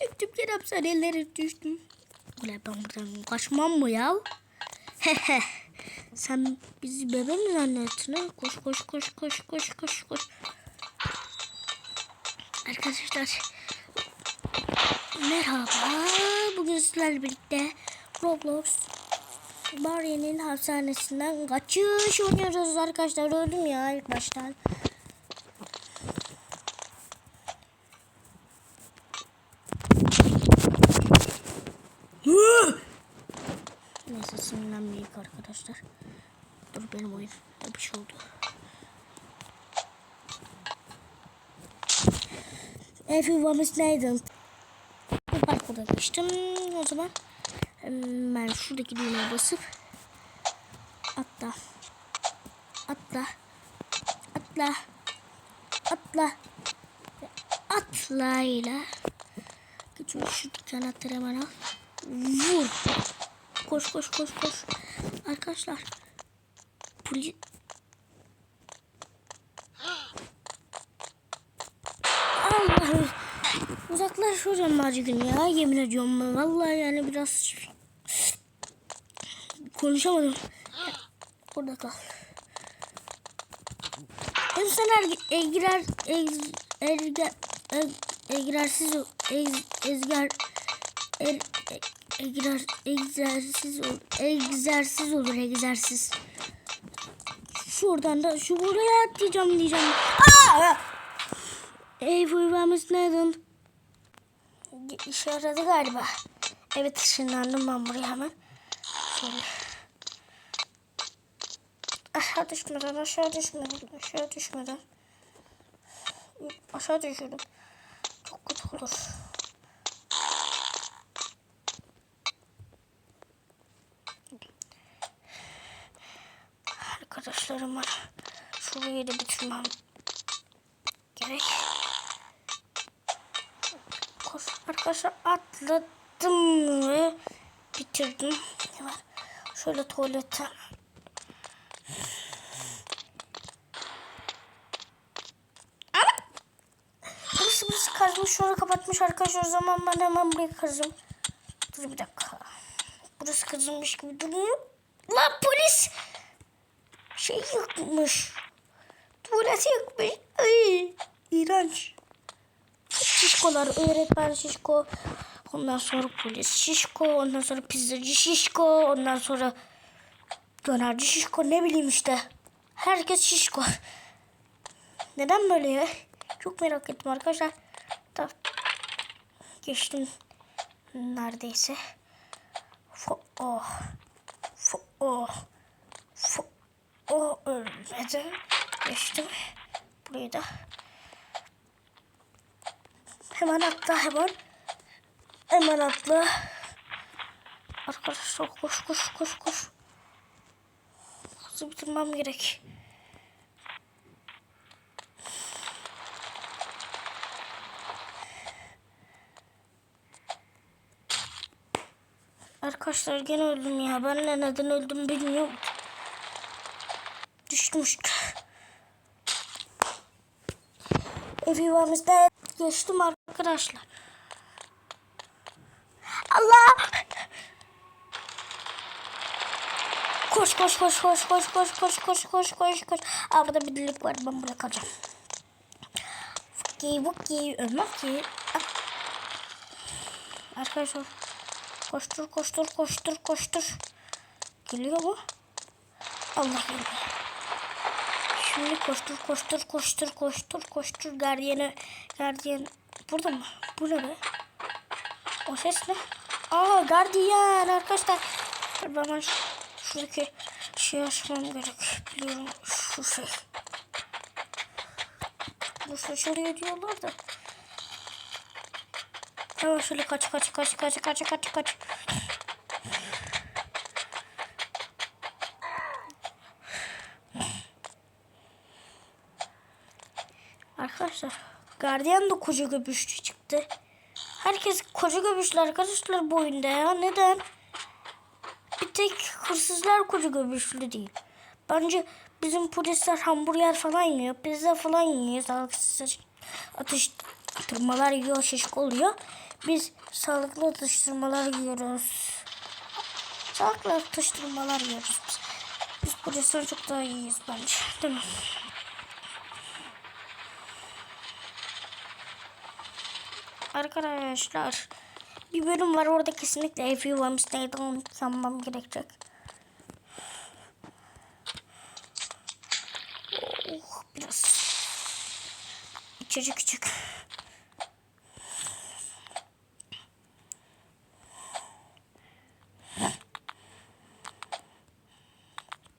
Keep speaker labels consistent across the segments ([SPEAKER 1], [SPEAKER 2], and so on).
[SPEAKER 1] Çıktım yine hapishanelere düştüm. Ulan ben buradan kaçmam mı ya? Hehe. Sen bizi bebe mi zannettin ha? Koş koş koş koş koş koş koş. Arkadaşlar merhaba. Bugün sizlerle birlikte Roblox Barry'nin hapishanesinden kaçış oynuyoruz arkadaşlar. Öldüm ya ilk baştan. Sinirlenmeyik arkadaşlar. Dur benim oyun. Bir şey oldu. Everyone is Nathan. Bu parkurda geçtim. O zaman ben şuradaki düğmeye basıp atla. Atla. Atla. Atla. Atlayla. Geçiyor şu kanatları hemen al. Vur. Koş koş koş koş. Arkadaşlar. Polis... Allah'ım. Uzaklaş hocam bari gün ya. Yemin ediyorum ben. Vallahi yani biraz... Konuşamadım. Orada kal. İnsanlar er, e, er girer... E, e, e, e, e, girersiz... Er, ezger... E, egrer, egzersiz, ol- egzersiz olur egzersiz. Şuradan da şu buraya atlayacağım diyeceğim. Aa! Ey uyumamız neden? İşe yaradı galiba. Evet ışınlandım ben buraya hemen. Şöyle. Aşağı düşmeden, aşağı düşmeden, aşağı düşmeden. Aşağı düşürdüm. Çok kötü olur. Arkadaşlarım var. Şurayı da bitirmem gerek. Koş arkadaşlar atladım ve bitirdim. Hemen şöyle tuvalete! Burası burası kazmış şurayı kapatmış arkadaşlar o zaman ben hemen burayı kazım. Dur bir dakika. Burası kazılmış gibi duruyor. Lan polis! Şey yıkmış. Tuvaleti yıkmış. Ay, iğrenç. Şişkolar, öğretmen şişko. Ondan sonra polis şişko. Ondan sonra pizzacı şişko. Ondan sonra dönerci şişko. Ne bileyim işte. Herkes şişko. Neden böyle ya? Çok merak ettim arkadaşlar. Tamam. Geçtim. Neredeyse. Fo oh. Fo oh. Fo oh ölmedi. Geçtim. Burayı da. Hemen atla hemen. Hemen atla. Arkadaşlar koş koş koş koş. Hızlı bitirmem gerek. Arkadaşlar gene öldüm ya. Ben de neden öldüm bilmiyorum. Düştüm işte. Everyone'ımızda geçtim arkadaşlar. Allah! Koş koş koş koş koş koş koş koş koş koş koş. Aa burada bir delik var ben buraya kalacağım. Vuki vuki ölmem ki. Ah. Arkadaşlar koştur koştur koştur koştur. Geliyor mu? Allah geliyor. Şimdi koştur koştur koştur koştur koştur gardiyene gardiyan burada mı? Bu ne be? O ses ne? Aa gardiyan arkadaşlar. Ben şuradaki şey açmam gerek. Biliyorum şu şey. Bu şaşırıyor diyorlar da. Hemen şöyle kaç kaç kaç kaç kaç kaç kaç. Arkadaşlar gardiyan da koca göbüşlü çıktı. Herkes koca göbüşlü arkadaşlar bu oyunda ya. Neden? Bir tek hırsızlar koca göbüşlü değil. Bence bizim polisler hamburger falan yiyor. Pizza falan yiyor. Sağlıksız atış atıştırmalar yiyor, şişik oluyor. Biz sağlıklı atıştırmalar yiyoruz. Sağlıklı atıştırmalar yiyoruz biz. Biz burasından çok daha iyiyiz bence. Değil mi? Arkadaşlar bir bölüm var orada kesinlikle everyone stay down sanmam gerekecek. Oh, biraz içecek küçük.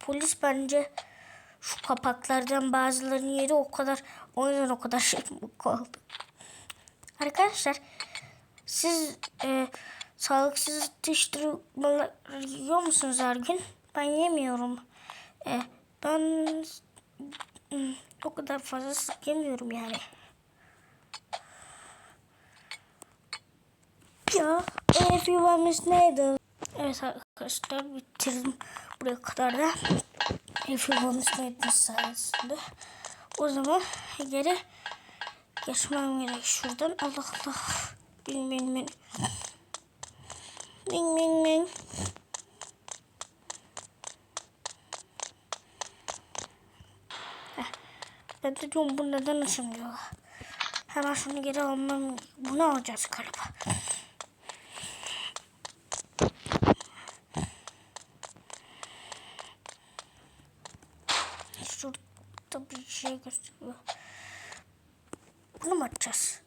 [SPEAKER 1] Polis bence şu kapaklardan bazılarını yedi o kadar o yüzden o kadar şey kaldı. Arkadaşlar siz e, sağlıksız atıştırmalar yiyor musunuz her gün? Ben yemiyorum. E, ben mm, o kadar fazla sık yemiyorum yani. Ya everyone is needed. Evet arkadaşlar bitirdim buraya kadar da. Everyone is needed sayesinde. O zaman geri geçmem gerek şuradan. Allah Allah. Bing bing. Bing bing bing. Heh. Ben de diyorum bu neden açılmıyor? Hemen şunu geri almam. Bunu alacağız galiba. Şurada bir şey gösteriyor. Bunu mu açacağız?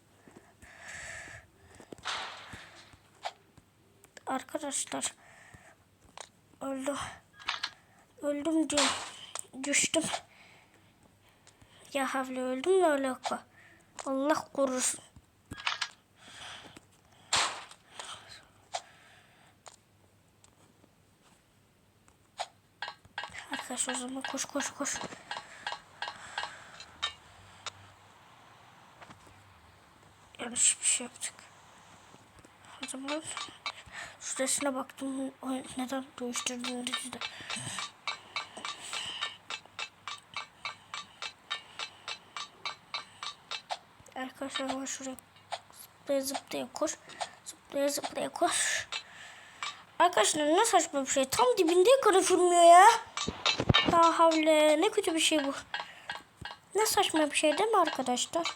[SPEAKER 1] Arkadaşlar öldüm. Öldüm diye düştüm. Ya havle öldüm ne alaka? Allah korusun. Arkadaşlar o zaman koş koş koş. yanlış bir şey yaptık. Zaman süresine baktım o neden değiştirdiğini dedi. Arkadaşlar ben şuraya zıplaya zıplaya koş. Zıplaya zıplaya koş. Arkadaşlar ne saçma bir şey. Tam dibinde konuşulmuyor ya. Ya havle ne kötü bir şey bu. Ne saçma bir şey değil mi arkadaşlar?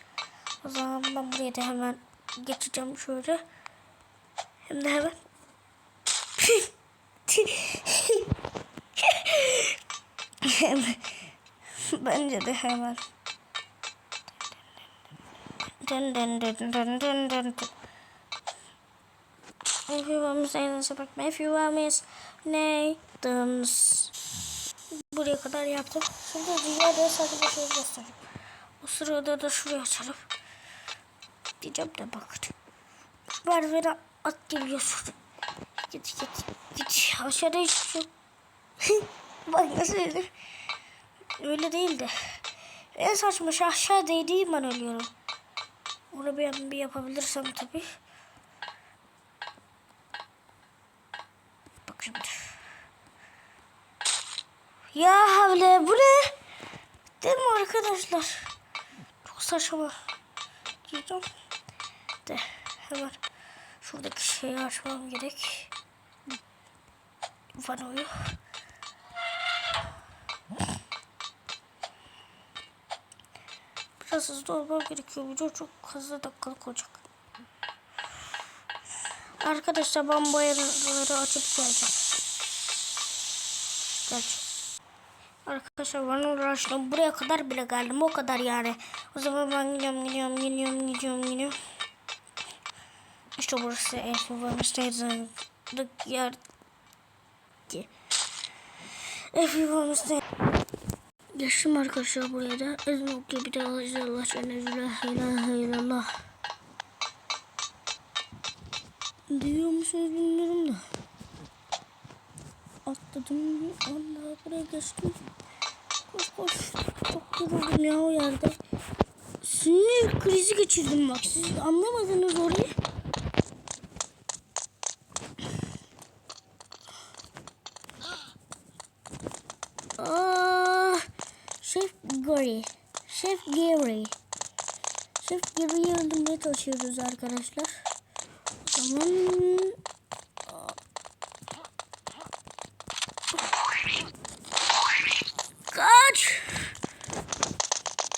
[SPEAKER 1] O zaman ben buraya da hemen geçeceğim şöyle. Hem de hemen. Bence de hemen. Dın dın dın dın dın dın. If you want me say this about me, if you want me Nathan's. Buraya kadar yaptım. Şimdi dünyada sadece bir şey göstereyim. O sırada da şuraya açalım. Diyeceğim de bakın. Merve'ne at geliyor. Git git git. Aşağıda şey yok. Bak nasıl öyle. Öyle değil de. En saçma şey aşağı değdiğim ben ölüyorum. Onu ben bir yapabilirsem tabii. Bak şimdi. Ya havle bu ne? Değil mi arkadaşlar? Çok saçma. Diyeceğim. De hemen şuradaki şeyi açmam gerek. Vanoyu. Biraz hızlı olmam gerekiyor. Video çok hızlı dakikalık olacak. Arkadaşlar ben bu ayarları açıp geleceğim. Geleceğim. Arkadaşlar ben uğraştım. Buraya kadar bile geldim. O kadar yani. O zaman ben gidiyorum, gidiyorum, gidiyorum, gidiyorum, gidiyorum. İşte burası Everyone's yer. Everyone's Geçtim arkadaşlar buraya da. Ezmok gibi de Allah Allah la ilahe illallah. Duyuyor musunuz bilmiyorum da. Atladım. Allah buraya geçtim. Koş koş. Çok yoruldum ya o yerde. Sinir krizi geçirdim bak. Siz anlamadınız orayı. Chef Yarıyı öldürmeye çalışıyoruz arkadaşlar. O zaman... Kaç!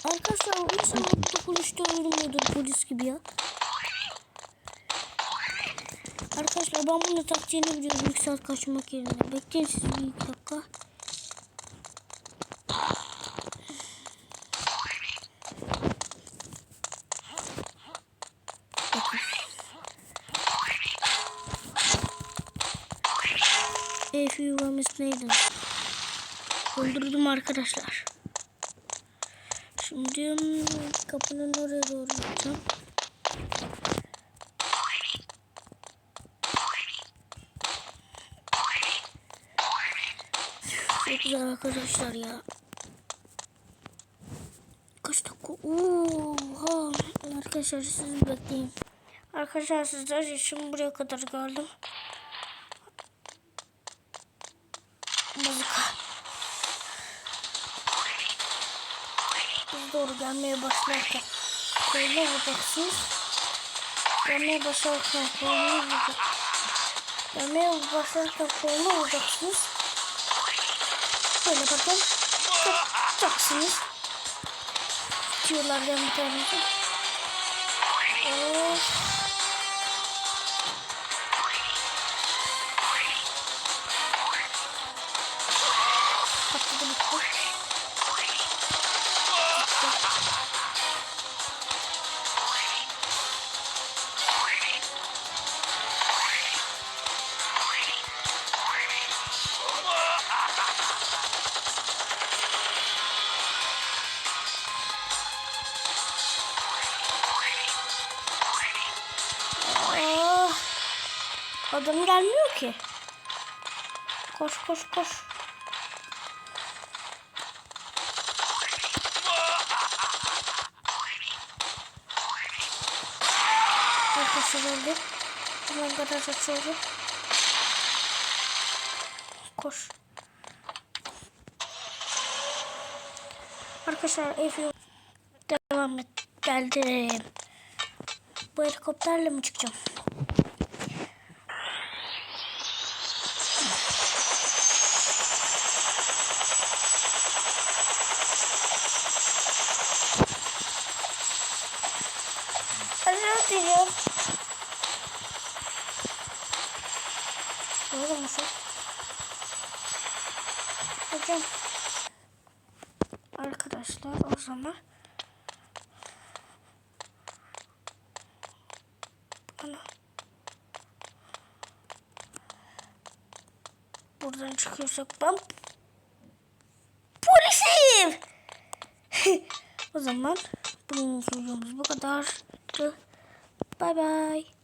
[SPEAKER 1] Arkadaşlar inşallah bu konuşta ölmüyordur polis gibi ya. Arkadaşlar ben bunu taktiğini biliyorum. İlk saat kaçmak yerine. Bekleyin siz bir dakika. Mistaken. Öldürdüm arkadaşlar. Şimdi kapının oraya doğru gideceğim. Çok güzel arkadaşlar ya. Kaç dakika? Oha. Arkadaşlar siz bekleyin. Arkadaşlar sizler için buraya kadar geldim. Biz doğru gelmeye başlarken kolunu vuracaksınız. Gelmeye başlarken kolunu vuracaksınız. Gelmeye başlarken kolunu vuracaksınız. Böyle bakın. Tutacaksınız. Tutuyorlar yan bir tanesi. Of. Patladı bitti. Adam gelmiyor ki. Koş koş koş. Arkadaşlar öldü. Hemen garaj açıyorum. Koş. Arkadaşlar ev devam et. Geldim. Bu helikopterle mi çıkacağım? Özür diliyorum. Böyle nasıl? Hocam. Arkadaşlar o zaman Ana. Buradan çıkıyorsak ben polisim. o zaman bugün videomuz bu kadar. Bay bay.